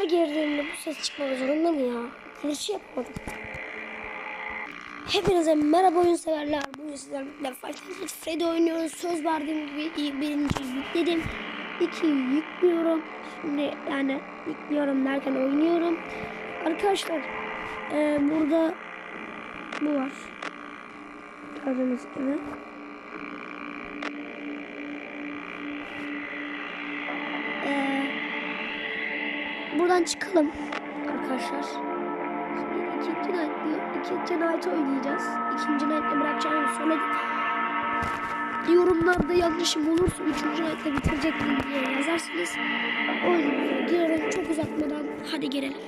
Her girdiğimde bu ses çıkmak zorunda mı ya? Kılıç yapmadım. Hepinize merhaba oyun severler. Bugün sizlerle Nights at Freddy oynuyoruz. Söz verdiğim gibi iyi birinciyi yükledim. İkiyi yüklüyorum. Şimdi yani yüklüyorum derken oynuyorum. Arkadaşlar eee, burada bu var. Gördüğünüz gibi. Buradan çıkalım arkadaşlar. Şimdi ikinci night diyor. İkinci night oynayacağız. İkinci night'le bırakacağımı söyledim. Yorumlarda yanlışım olursa üçüncü night'le bitirecek miyim diye yazarsınız. O yüzden girelim çok uzatmadan hadi girelim.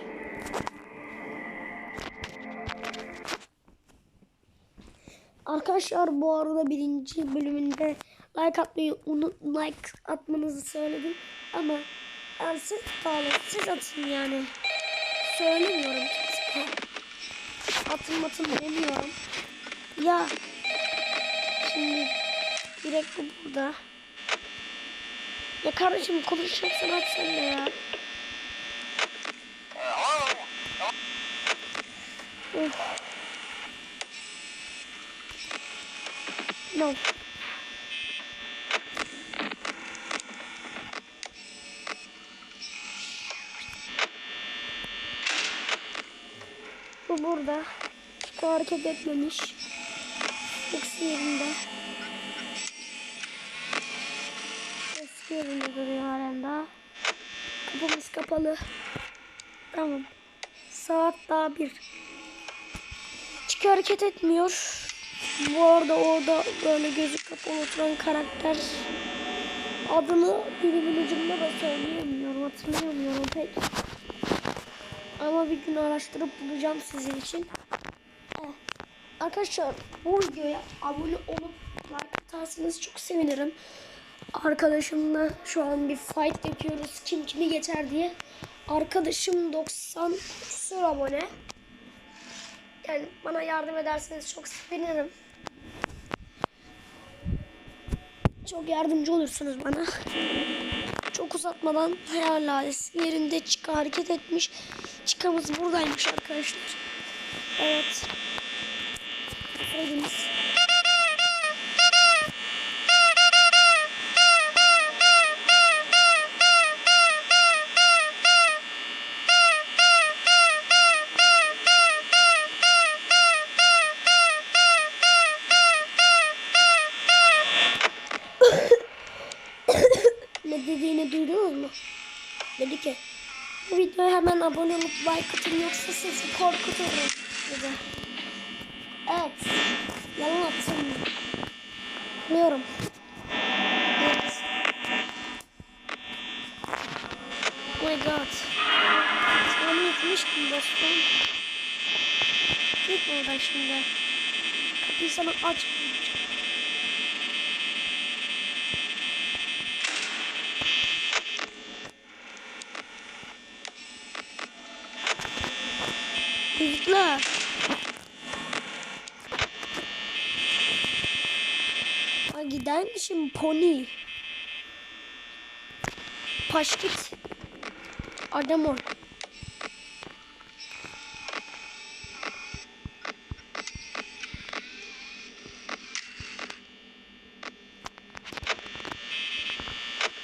Arkadaşlar bu arada birinci bölümünde like atmayı unut like atmanızı söyledim ama ben siz bağlı siz atın yani. Söylemiyorum. Kimseye atın atın demiyorum. Ya şimdi direkt bu burada. Ya kardeşim konuşacaksan aç sen ya. Of. No. Bu burada. Şu hareket etmemiş. İkisi yerinde. Eski yerinde duruyor halen. Kapımız kapalı. Tamam. Saat daha bir. Hiç hareket etmiyor. Bu arada orada böyle gözü kapalı oturan karakter adını dilimin ucunda da söyleyemiyorum, hatırlayamıyorum pek. Ama bir gün araştırıp bulacağım sizin için. Arkadaşlar bu videoya abone olup like atarsanız çok sevinirim. Arkadaşımla şu an bir fight yapıyoruz. Kim kimi geçer diye. Arkadaşım 90 küsur abone. Yani bana yardım ederseniz çok sevinirim. Çok yardımcı olursunuz bana. Çok uzatmadan hayal lalesi yerinde çıka hareket etmiş. Çıkamız buradaymış arkadaşlar. Evet. Fredimiz. Ne dediğini duydunuz mu? Dedi ki bu videoya hemen abone olup like atın yoksa sizi korkuturum dedi. Evet. Yalan atsın? Biliyorum. Evet. Oh my god. Sana yetmiştim dostum. Git oradan şimdi. Kapıyı sana açmayacağım. Hızlı. Gidermişim pony. Paşkit. Adam ol.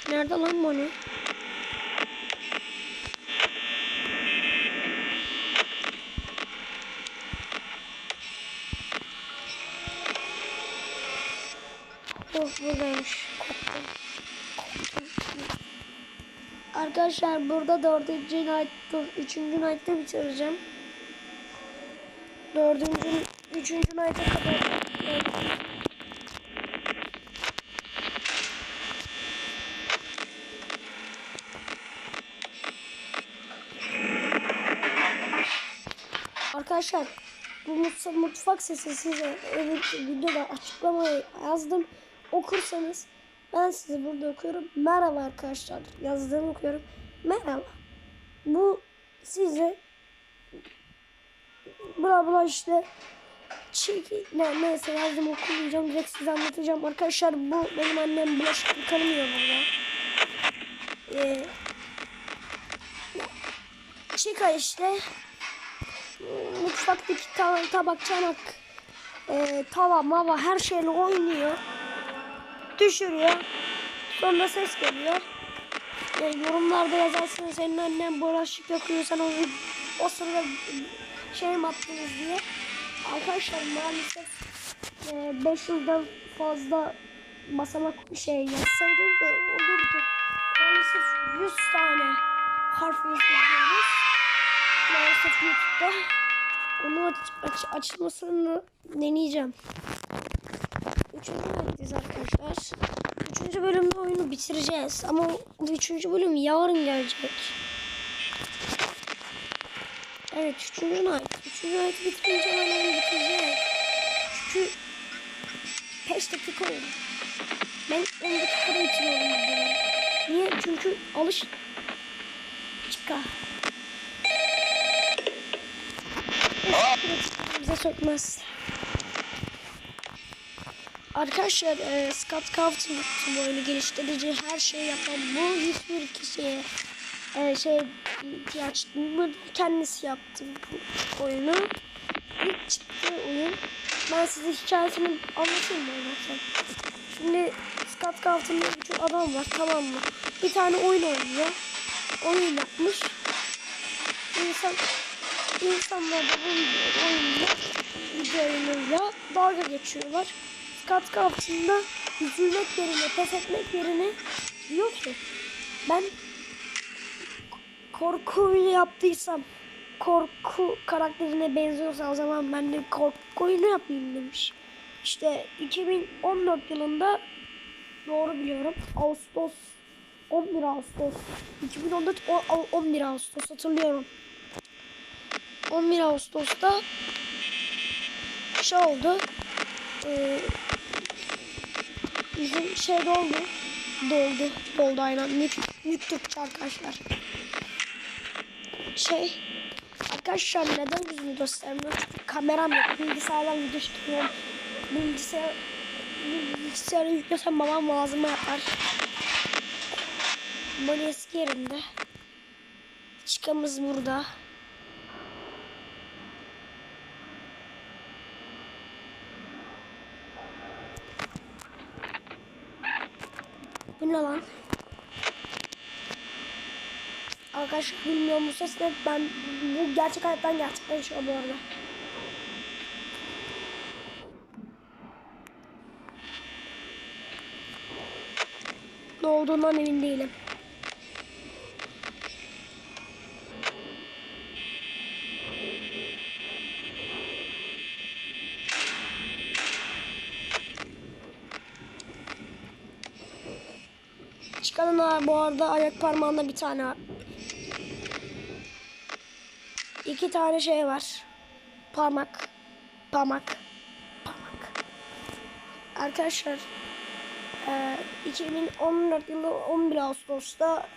Nerede lan pony? Oh buradaymış. Arkadaşlar burada dördüncü night'ta, üçüncü night'ta bitireceğim. Dördüncü, üçüncü night'a kadar. Arkadaşlar bu mutfak sesi size evet, videoda açıklamaya yazdım. Okursanız ben size burada okuyorum. Merhaba arkadaşlar. Yazdığımı okuyorum. Merhaba. Bu size bla bla işte çeki ne, neyse yazdım okumayacağım. Direkt size anlatacağım. Arkadaşlar bu benim annem bulaşık yıkamıyor burada. Ee, Chica işte mutfaktaki ta tabak, çanak, e, tava, mava her şeyle oynuyor. Düşürüyor. Sonra ses geliyor. E, yorumlarda yazarsın senin annen bulaşık yakıyor sen o, o sırada şey mi attınız diye. Arkadaşlar maalesef e, 5 yıldan fazla basamak şey yazsaydım olurdu. Maalesef 100 tane harf yazıyoruz. Maalesef YouTube'da. Onu aç, aç, açmasını deneyeceğim. Üçüncü bölümdeyiz arkadaşlar. Üçüncü bölümde oyunu bitireceğiz. Ama üçüncü bölüm yarın gelecek. Evet üçüncü night. Üçüncü night bitirince ben oyunu bitireceğim. Çünkü 5 dakika oldu. Ben 10 dakikada bitiriyorum. Niye? Çünkü alış çıka. Bize sökmez. Arkadaşlar e, Scott Cawthon bu oyunu geliştirici her şeyi yapan bu hiçbir kişiye e, şey ihtiyaç duymadı. Kendisi yaptı bu oyunu. İlk çıktığı oyun. Ben size hikayesini anlatayım mı? Şimdi Scott Cawthon diye bir adam var tamam mı? Bir tane oyun oynuyor. Oyun yapmış. İnsan insanlar da bu oyunla video oyunuyla dalga geçiyorlar. Scott Cawthon'da üzülmek yerine, pes etmek yerine diyor ki ben korku oyunu yaptıysam korku karakterine benziyorsa o zaman ben de korku oyunu yapayım demiş. İşte 2014 yılında doğru biliyorum Ağustos 11 Ağustos 2014 o- o- 11 Ağustos hatırlıyorum. 11 Ağustos'ta şey oldu. Ee, şey doldu. Doldu. Doldu aynen. Türkçe arkadaşlar. Şey arkadaşlar neden yüzümü göstermiyor? Çünkü kameram yok. Bilgisayardan video çekiyorum. Bilgisayar bilgisayarı yüklesem babam malzeme yapar. Böyle eski yerinde. Çıkamız burada. Bu ne lan? Arkadaşlar bilmiyorum bu ses ne? Ben bu gerçek hayattan gerçekleşiyor bu arada. Ne olduğundan emin değilim. Ha- bu arada ayak parmağında bir tane. İki tane şey var. Parmak. Parmak. Parmak. Arkadaşlar eee, 2014 yılı 11 Ağustos'ta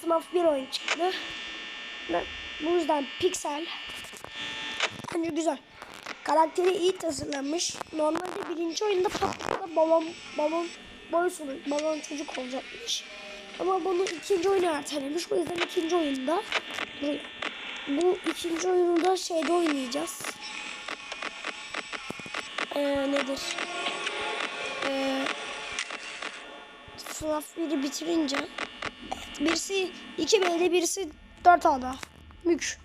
FNAF 1 oyun çıktı. Bu yüzden Pixel bence güzel. Karakteri iyi tasarlanmış. Normalde birinci oyunda patlıkla balon balon boy sonu balon çocuk olacakmış. Ama bunu ikinci oyuna ertelemiş. O yüzden ikinci oyunda duruyor. Bu ikinci oyunu da şeyde oynayacağız. Ee, nedir? Ee, FNAF 1'i bitirince birisi 2 B'de birisi 4 A'da. Mük.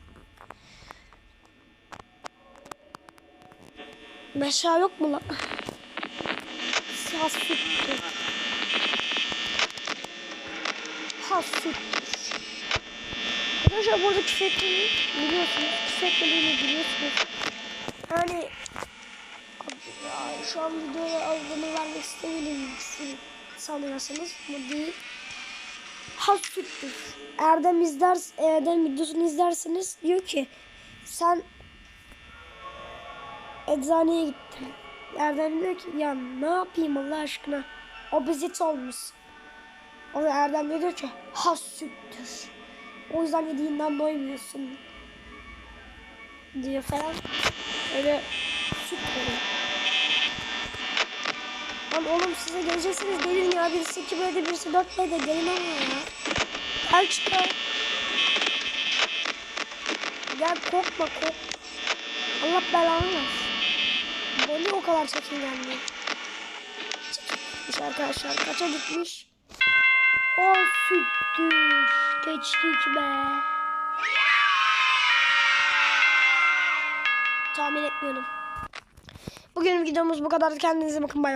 Beşa yok mu lan? Hasüttür. Hasüttür. Arkadaşlar burada küfür ettiğini biliyorsunuz. Küfür etmediğini biliyorsunuz. Yani ya, şu an videoya adını vermek istemedim sanıyorsanız bu değil. Hasüttür. Erdem izler, Erdem videosunu izlerseniz diyor ki sen eczaneye gittin. Erdem diyor ki ya ne yapayım Allah aşkına obezite olmuş. Da Erdem de diyor ki has süttür. O yüzden yediğinden doymuyorsun. Diyor falan. Öyle süt veriyor. Lan oğlum size geleceksiniz gelin ya. Birisi 2 B'de birisi 4 B'de gelin ama ya. Gel çıkar. Gel korkma kork. Allah belanı versin. Beni o kadar çekingenli. Çekilmiş arkadaşlar. Kaça gitmiş? O süttür. Geçtik be. Tahmin etmiyordum. Bugünün videomuz bu kadar. Kendinize bakın bay bay.